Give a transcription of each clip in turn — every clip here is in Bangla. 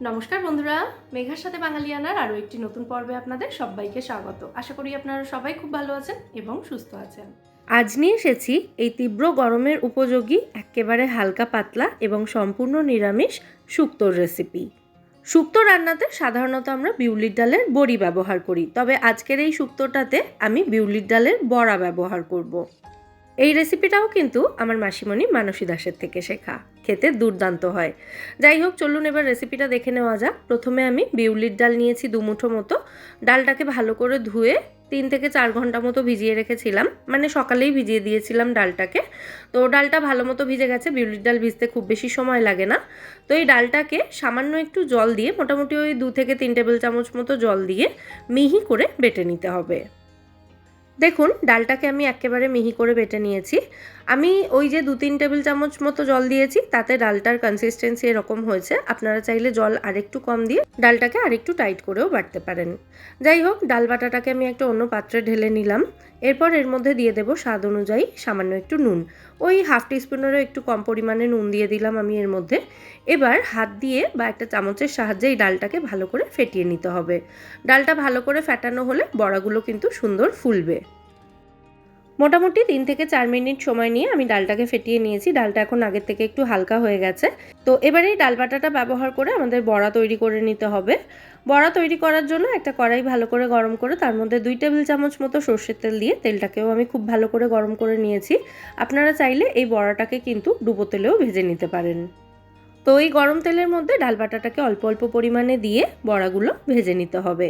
নমস্কার বন্ধুরা, মেঘার সাথে বাঙালিয়ানার আরও একটি নতুন পর্বে আপনাদের সবাইকে স্বাগত। আশা করি আপনারা সবাই খুব ভালো আছেন এবং সুস্থ আছেন। আজ নিয়ে এসেছি এই তীব্র গরমের উপযোগী, একেবারে হালকা পাতলা এবং সম্পূর্ণ নিরামিষ শুক্তোর রেসিপি শুক্তো রান্নাতে সাধারণত আমরা বিউলির ডালের বড়ি ব্যবহার করি, তবে আজকের এই শুক্তোটাতে আমি বিউলির ডালের বড়া ব্যবহার করব। এই রেসিপিটাও কিন্তু আমার মাসিমণি মানসী দাসের থেকে শেখা। খেতে দুর্দান্ত হয়। যাই হোক, চলুন এবার রেসিপিটা দেখে নেওয়া যাক। প্রথমে আমি বিউলির ডাল নিয়েছি দুমুঠো মতো। ডালটাকে ভালো করে ধুয়ে তিন থেকে চার ঘণ্টা মতো ভিজিয়ে রেখেছিলাম। মানে সকালেই ভিজিয়ে দিয়েছিলাম ডালটাকে। তো ডালটা ভালো মতো ভিজে গেছে। বিউলির ডাল ভিজতে খুব বেশি সময় লাগে না। তো এই ডালটাকে সামান্য একটু জল দিয়ে, মোটামুটি ওই দু থেকে তিন টেবিল চামচ মতো জল দিয়ে মিহি করে বেটে নিতে হবে। দেখুন ডালটাকে আমি একেবারে মিহি করে বেটে নিয়েছি। আমি ওই যে দু তিন টেবিল চামচ মতো জল দিয়েছি, তাতে ডালটার কনসিস্টেন্সি এরকম হয়েছে। আপনারা চাইলে জল আরেকটু কম দিয়ে ডালটাকে আরেকটু টাইট করেও বাটতে পারেন। যাই হোক, ডাল বাটাটাকে আমি একটা অন্য পাত্রে ঢেলে নিলাম। এরপর এর মধ্যে দিয়ে দেবো স্বাদ অনুযায়ী সামান্য একটু নুন। ওই হাফ টিস্পুনেরও একটু কম পরিমাণে নুন দিয়ে দিলাম আমি এর মধ্যে। এবার হাত দিয়ে বা একটা চামচের সাহায্যে এই ডালটাকে ভালো করে ফেটিয়ে নিতে হবে। ডালটা ভালো করে ফেটানো হলে বড়াগুলো কিন্তু সুন্দর ফুলবে। মোটামুটি তিন থেকে চার মিনিট সময় নিয়ে আমি ডালটাকে ফেটিয়ে নিয়েছি। ডালটা এখন আগের থেকে একটু হালকা হয়ে গেছে। তো এবারে এই ডাল বাটাটা ব্যবহার করে আমাদের বড়া তৈরি করে নিতে হবে। বড়া তৈরি করার জন্য একটা কড়াই ভালো করে গরম করে, তার মধ্যে দুই টেবিল চামচ মতো সর্ষের তেল দিয়ে তেলটাকেও আমি খুব ভালো করে গরম করে নিয়েছি। আপনারা চাইলে এই বড়াটাকে কিন্তু ডুবো তেলেও ভেজে নিতে পারেন। তো এই গরম তেলের মধ্যে ডাল বাটাটাকে অল্প অল্প পরিমাণে দিয়ে বড়াগুলো ভেজে নিতে হবে।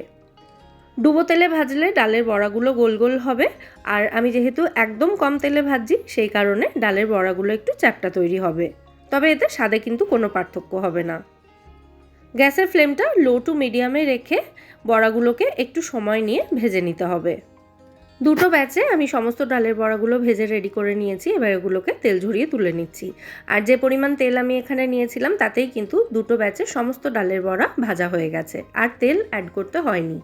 ডুবো তেলে ভাজলে ডালের বড়াগুলো গোল গোল হবে। আর আমি যেহেতু একদম কম তেলে ভাজি সেই কারণে ডালের বড়াগুলো একটু চ্যাপটা তৈরি হবে। তবে এতে স্বাদে কিন্তু কোনো পার্থক্য হবে না। গ্যাসের ফ্লেমটা লো টু মিডিয়ামে রেখে বড়াগুলোকে একটু সময় নিয়ে ভেজে নিতে হবে। দুটো ব্যাচে আমি সমস্ত ডালের বড়াগুলো ভেজে রেডি করে নিয়েছি, এবার এগুলোকে তেল ঝরিয়ে তুলে নিচ্ছি। আর যে পরিমাণ তেল আমি এখানে নিয়েছিলাম, তাতেই কিন্তু দুটো ব্যাচে সমস্ত ডালের বড়া ভাজা হয়ে গেছে। আর তেল অ্যাড করতে হয়নি।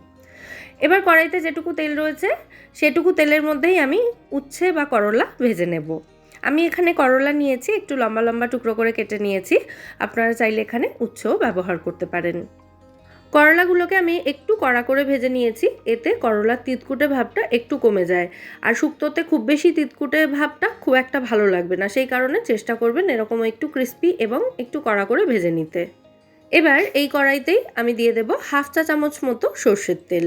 এবার কড়াইতে যেটুকু তেল রয়েছে, সেটুকু তেলের মধ্যেই আমি উচ্ছে বা করলা ভেজে নেব। আমি এখানে করলা নিয়েছি, একটু লম্বা লম্বা টুকরো করে কেটে নিয়েছি। আপনারা চাইলে এখানে উচ্ছেও ব্যবহার করতে পারেন। করলাগুলোকে আমি একটু কড়া করে ভেজে নিয়েছি, এতে করলার তিতকুটে ভাবটা একটু কমে যায়। আর শুক্তোতে খুব বেশি তিতকুটে ভাবটা খুব একটা ভালো লাগবে না, সেই কারণে চেষ্টা করবেন এরকম একটু ক্রিস্পি এবং একটু কড়া করে ভেজে নিতে। এবার এই কড়াইতেই আমি দিয়ে দেব হাফ চা চামচ মতো সর্ষের তেল।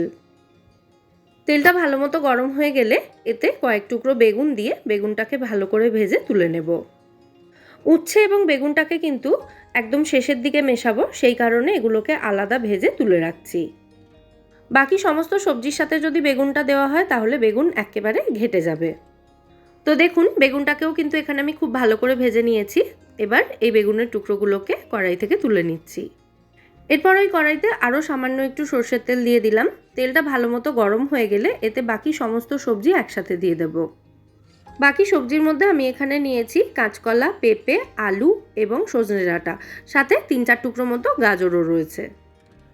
তেলটা ভালো মতো গরম হয়ে গেলে এতে কয়েক টুকরো বেগুন দিয়ে বেগুনটাকে ভালো করে ভেজে তুলে নেব। উচ্ছে এবং বেগুনটাকে কিন্তু একদম শেষের দিকে মেশাবো, সেই কারণে এগুলোকে আলাদা ভেজে তুলে রাখছি। বাকি সমস্ত সবজির সাথে যদি বেগুনটা দেওয়া হয়, তাহলে বেগুন একেবারে ঘেটে যাবে। তো দেখুন, বেগুনটাকেও কিন্তু এখানে আমি খুব ভালো করে ভেজে নিয়েছি। এবার এই বেগুনের টুকরোগুলোকে কড়াই থেকে তুলে নিচ্ছি। এরপর ওই কড়াইতে আরও সামান্য একটু সর্ষের তেল দিয়ে দিলাম। তেলটা ভালো মতো গরম হয়ে গেলে এতে বাকি সমস্ত সবজি একসাথে দিয়ে দেব। বাকি সবজির মধ্যে আমি এখানে নিয়েছি কাঁচকলা, পেঁপে, আলু এবং সজনে ডাঁটা। সাথে তিন চার টুকরো মতো গাজরও রয়েছে।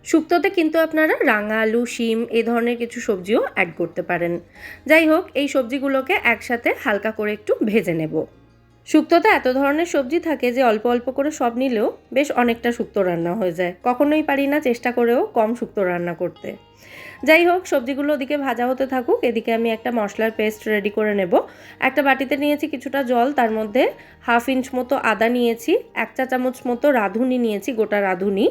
শুক্তোতে কিন্তু আপনারা রাঙা আলু, শিম এ ধরনের কিছু সবজিও অ্যাড করতে পারেন। যাই হোক, এই সবজিগুলোকে একসাথে হালকা করে একটু ভেজে নেব। শুক্তোতে এত ধরনের সবজি থাকে যে অল্প অল্প করে সব নিলেও বেশ অনেকটা শুক্তো রান্না হয়ে যায়। কখনোই পারি না চেষ্টা করেও কম শুক্তো রান্না করতে। যাই হোক, সবজিগুলো ওদিকে ভাজা হতে থাকুক, এদিকে আমি একটা মশলার পেস্ট রেডি করে নেব। একটা বাটিতে নিয়েছি কিছুটা জল, তার মধ্যে হাফ ইঞ্চ মতো আদা নিয়েছি, এক চা চামচ মতো রাঁধুনি নিয়েছি, গোটা রাঁধুনি।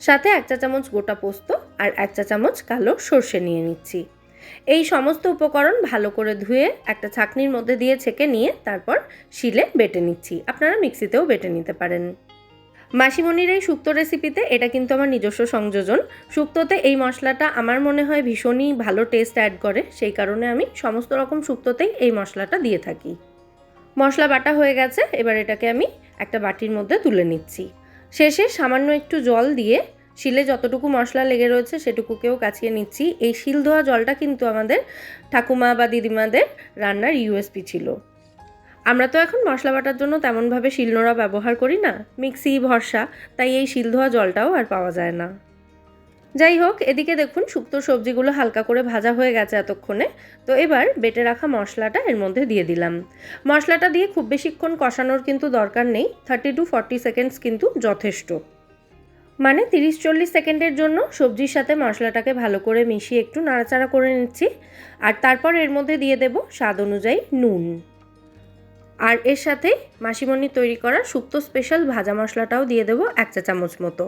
সাথে এক চা চামচ গোটা পোস্ত আর এক চা চামচ কালো সর্ষে নিয়ে নিচ্ছি। এই সমস্ত উপকরণ ভালো করে ধুয়ে একটা ছাকনির মধ্যে দিয়ে ছেঁকে নিয়ে তারপর শিলে বেটে নিচ্ছি। আপনারা মিক্সিতেও বেটে নিতে পারেন। মাসিমণির এই শুক্তো রেসিপিতে এটা কিন্তু আমার নিজস্ব সংযোজন। শুক্তোতে এই মশলাটা আমার মনে হয় ভীষণই ভালো টেস্ট অ্যাড করে, সেই কারণে আমি সমস্ত রকম শুক্তোতেই এই মশলাটা দিয়ে থাকি। মশলা বাটা হয়ে গেছে, এবার এটাকে আমি একটা বাটির মধ্যে তুলে নিচ্ছি। শেষে সামান্য একটু জল দিয়ে শিলে যতটুকু মশলা লেগে রয়েছে সেটুকুকেও কাছিয়ে নিচ্ছি। এই শিল ধোয়া জলটা কিন্তু আমাদের ঠাকুমা বা দিদিমাদের রান্নার ইউএসপি ছিল। আমরা তো এখন মশলা বাটার জন্য তেমনভাবে শিলনোড়া ব্যবহার করি না, মিক্সি, ভরসা, তাই এই শিল ধোয়া জলটাও আর পাওয়া যায় না। যাই হোক, এদিকে দেখুন শুক্তো সবজিগুলো হালকা করে ভাজা হয়ে গেছে এতক্ষণে। তো এবার বেটে রাখা মশলাটা এর মধ্যে দিয়ে দিলাম। মশলাটা দিয়ে খুব বেশিক্ষণ কষানোর কিন্তু দরকার নেই থার্টি টু ফর্টি সেকেন্ডস কিন্তু যথেষ্ট। মানে তিরিশ চল্লিশ সেকেন্ডের জন্য সবজির সাথে মশলাটাকে ভালো করে মিশিয়ে একটু নাড়াচাড়া করে নিচ্ছি। আর তারপর এর মধ্যে দিয়ে দেব স্বাদ অনুযায়ী নুন। আর এর সাথে মাসিমণির তৈরি করা শুক্তো স্পেশাল ভাজা মশলাটাও দিয়ে দেবো এক চা চামচ মতো।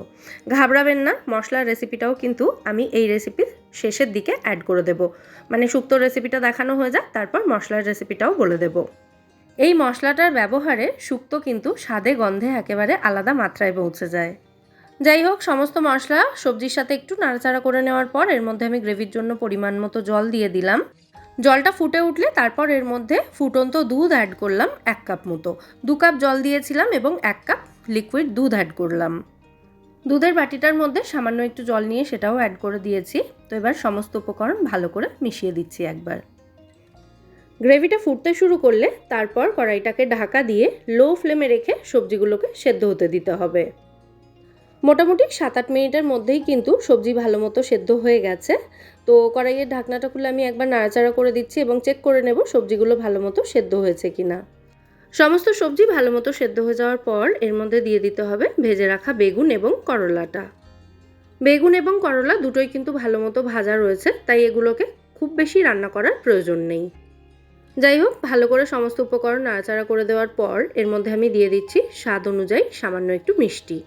ঘাবড়াবেন না, মশলার রেসিপিটাও কিন্তু আমি এই রেসিপির শেষের দিকে অ্যাড করে দেব। মানে শুক্তো রেসিপিটা দেখানো হয়ে যাক, তারপর মশলার রেসিপিটাও বলে দেব। এই মশলাটার ব্যবহারে শুক্তো কিন্তু স্বাদে গন্ধে একেবারে আলাদা মাত্রায় পৌঁছে যায়। যাই হোক, সমস্ত মশলা সবজির সাথে একটু নাড়াচাড়া করে নেওয়ার পর এর মধ্যে আমি গ্রেভির জন্য পরিমাণ মতো জল দিয়ে দিলাম। জলটা ফুটে উঠলে তারপর এর মধ্যে ফুটন্ত দুধ অ্যাড করলাম এক কাপ মতো। দু কাপ জল দিয়েছিলাম এবং এক কাপ লিকুইড দুধ অ্যাড করলাম। দুধের বাটিটার মধ্যে সামান্য একটু জল নিয়ে সেটাও অ্যাড করে দিয়েছি। তো এবার সমস্ত উপকরণ ভালো করে মিশিয়ে দিচ্ছি একবার। গ্রেভিটা ফুটতে শুরু করলে তারপর কড়াইটাকে ঢাকা দিয়ে লো ফ্লেমে রেখে সবজিগুলোকে সেদ্ধ হতে দিতে হবে। মোটামুটি সাত আট মিনিটের মধ্যেই কিন্তু সবজি ভালো মতো সেদ্ধ হয়ে গেছে। তো কড়াইয়ের ঢাকনাটা খুলে আমি একবার নাড়াচাড়া করে দিচ্ছি এবং চেক করে নেব সবজিগুলো ভালো মতো সেদ্ধ হয়েছে কিনা। সমস্ত সবজি ভালো মতো সেদ্ধ হয়ে যাওয়ার পর এর মধ্যে দিয়ে দিতে হবে ভেজে রাখা বেগুন এবং করলাটা। বেগুন এবং করলা দুটোই কিন্তু ভালো মতো ভাজা রয়েছে, তাই এগুলোকে খুব বেশি রান্না করার প্রয়োজন নেই। যাই হোক, ভালো করে সমস্ত উপকরণ নাড়াচাড়া করে দেওয়ার পর এর মধ্যে আমি দিয়ে দিচ্ছি স্বাদ অনুযায়ী সামান্য একটু মিষ্টি।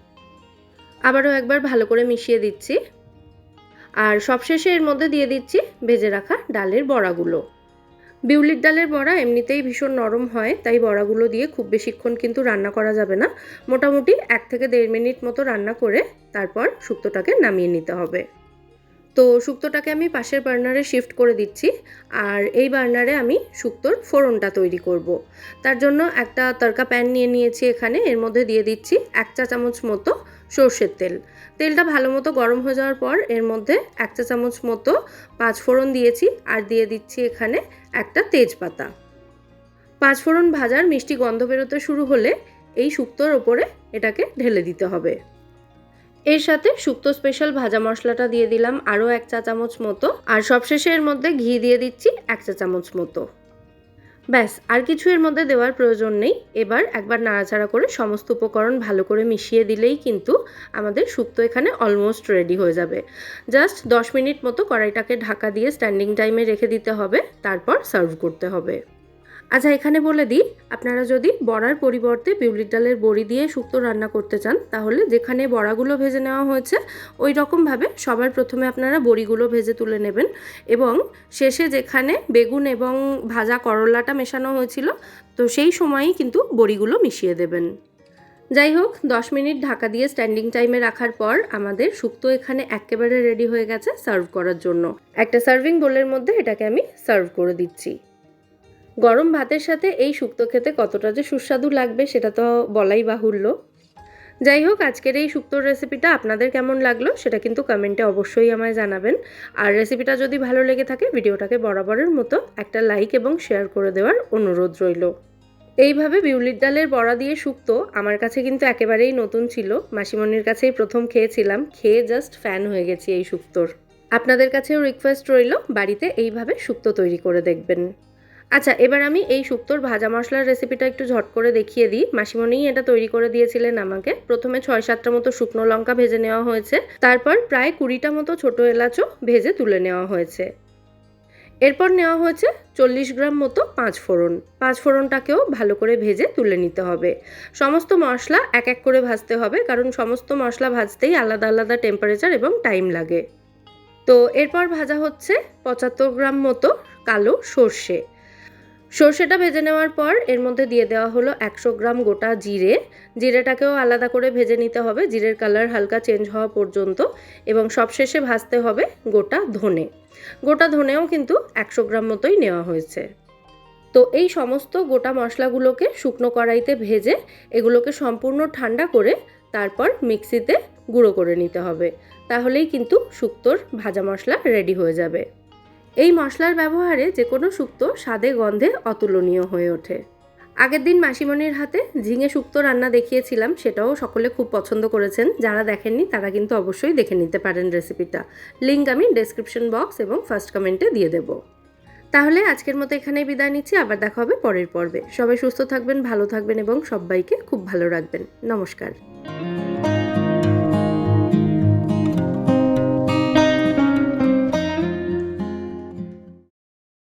আবারও একবার ভালো করে মিশিয়ে দিচ্ছি। আর সবশেষে এর মধ্যে দিয়ে দিচ্ছি ভেজে রাখা ডালের বড়াগুলো। বিউলির ডালের বড়া এমনিতেই ভীষণ নরম হয়, তাই বড়াগুলো দিয়ে খুব বেশিক্ষণ কিন্তু রান্না করা যাবে না। মোটামুটি এক থেকে দেড় মিনিট মতো রান্না করে তারপর শুক্তোটাকে নামিয়ে নিতে হবে। তো শুক্তোটাকে আমি পাশের বার্নারে শিফট করে দিচ্ছি, আর এই বার্নারে আমি শুক্তোর ফোড়নটা তৈরি করব। তার জন্য একটা তরকা প্যান নিয়ে নিয়েছি এখানে, এর মধ্যে দিয়ে দিচ্ছি এক চা চামচ মতো সর্ষের তেল। তেলটা ভালো মতো গরম হয়ে যাওয়ার পর এর মধ্যে এক চা চামচ মতো পাঁচ ফোড়ন দিয়েছি আর দিয়ে দিচ্ছি এখানে একটা তেজপাতা। পাঁচ ফোড়ন ভাজার মিষ্টি গন্ধ বেরোতে শুরু হলে এই শুক্তোর ওপরে এটাকে ঢেলে দিতে হবে। এর সাথে শুক্তো স্পেশাল ভাজা মশলাটা দিয়ে দিলাম আরও এক চা চামচ মতো। আর সবশেষে এর মধ্যে ঘি দিয়ে দিচ্ছি এক চা চামচ মতো। ব্যাস, আর কিছু এর মধ্যে দেওয়ার প্রয়োজন নেই। এবার একবার নাড়াচাড়া করে সমস্ত উপকরণ ভালো করে মিশিয়ে দিলেই কিন্তু আমাদের শুক্তো এখানে অলমোস্ট রেডি হয়ে যাবে। জাস্ট দশ মিনিট মতো কড়াইটাকে ঢাকা দিয়ে স্ট্যান্ডিং টাইমে রেখে দিতে হবে, তারপর সার্ভ করতে হবে। আচ্ছা এখানে বলে দিই, আপনারা যদি বড়ার পরিবর্তে বিউলির ডালের বড়ি দিয়ে শুক্তো রান্না করতে চান, তাহলে যেখানে বড়াগুলো ভেজে নেওয়া হয়েছে, ওই রকমভাবে সবার প্রথমে আপনারা বড়িগুলো ভেজে তুলে নেবেন। এবং শেষে যেখানে বেগুন এবং ভাজা করলাটা মেশানো হয়েছিল, তো সেই সময়ই কিন্তু বড়িগুলো মিশিয়ে দেবেন। যাই হোক, দশ মিনিট ঢাকা দিয়ে স্ট্যান্ডিং টাইমে রাখার পর আমাদের শুক্তো এখানে একেবারে রেডি হয়ে গেছে সার্ভ করার জন্য। একটা সার্ভিং বোলের মধ্যে এটাকে আমি সার্ভ করে দিচ্ছি। গরম ভাতের সাথে এই শুক্তো খেতে কতটা যে সুস্বাদু লাগবে সেটা তো বলাই বাহুল্য। যাই হোক, আজকের এই শুক্তোর রেসিপিটা আপনাদের কেমন লাগল সেটা কিন্তু কমেন্টে অবশ্যই আমায় জানাবেন। আর রেসিপিটা যদি ভালো লেগে থাকে, ভিডিওটাকে বরাবরের মতো একটা লাইক এবং শেয়ার করে দেওয়ার অনুরোধ রইল। এইভাবে বিউলির ডালের বড়া দিয়ে শুক্তো আমার কাছে কিন্তু একেবারেই নতুন ছিল। মাসিমণির কাছেই প্রথম খেয়েছিলাম, খেয়ে জাস্ট ফ্যান হয়ে গেছি এই শুক্তোর। আপনাদের কাছেও রিকোয়েস্ট রইল, বাড়িতে এইভাবে শুক্তো তৈরি করে দেখবেন। আচ্ছা এবার আমি এই শুক্তোর ভাজা মশলার রেসিপিটা একটু ঝট করে দেখিয়ে দিই। মাসিমণিই এটা তৈরি করে দিয়েছিলেন আমাকে। প্রথমে ছয় সাতটা মতো শুকনো লঙ্কা ভেজে নেওয়া হয়েছে। তারপর প্রায় কুড়িটা মতো ছোটো এলাচও ভেজে তুলে নেওয়া হয়েছে। এরপর নেওয়া হয়েছে চল্লিশ গ্রাম মতো পাঁচ ফোড়ন। পাঁচ ফোড়নটাকেও ভালো করে ভেজে তুলে নিতে হবে। সমস্ত মশলা এক এক করে ভাজতে হবে, কারণ সমস্ত মশলা ভাজতেই আলাদা আলাদা টেম্পারেচার এবং টাইম লাগে। তো এরপর ভাজা হচ্ছে পঁচাত্তর গ্রাম মতো কালো সর্ষে। সর্ষেটা ভেজে নেওয়ার পর এর মধ্যে দিয়ে দেওয়া হলো একশো গ্রাম গোটা জিরে। জিরেটাকেও আলাদা করে ভেজে নিতে হবে। জিরের কালার হালকা চেঞ্জ হওয়া পর্যন্ত এবং সবশেষে ভাজতে হবে গোটা ধনে। গোটা ধনেও কিন্তু একশো গ্রাম মতোই নেওয়া হয়েছে। তো এই সমস্ত গোটা মশলাগুলোকে শুকনো কড়াইতে ভেজে এগুলোকে সম্পূর্ণ ঠান্ডা করে তারপর মিক্সিতে গুঁড়ো করে নিতে হবে। তাহলেই কিন্তু শুক্তোর ভাজা মশলা রেডি হয়ে যাবে। এই মশলার ব্যবহারে যে কোনো শুক্তো স্বাদে গন্ধে অতুলনীয় হয়ে ওঠে। আগের দিন মাসিমণির হাতে ঝিঙে শুক্তো রান্না দেখিয়েছিলাম, সেটাও সকলে খুব পছন্দ করেছেন। যারা দেখেননি, তারা কিন্তু অবশ্যই দেখে নিতে পারেন রেসিপিটা। লিঙ্ক আমি ডেসক্রিপশন বক্স এবং ফার্স্ট কমেন্টে দিয়ে দেব। তাহলে আজকের মতো এখানেই বিদায় নিচ্ছি, আবার দেখা হবে পরের পর্বে। সবাই সুস্থ থাকবেন, ভালো থাকবেন এবং সবাইকে খুব ভালো রাখবেন। নমস্কার।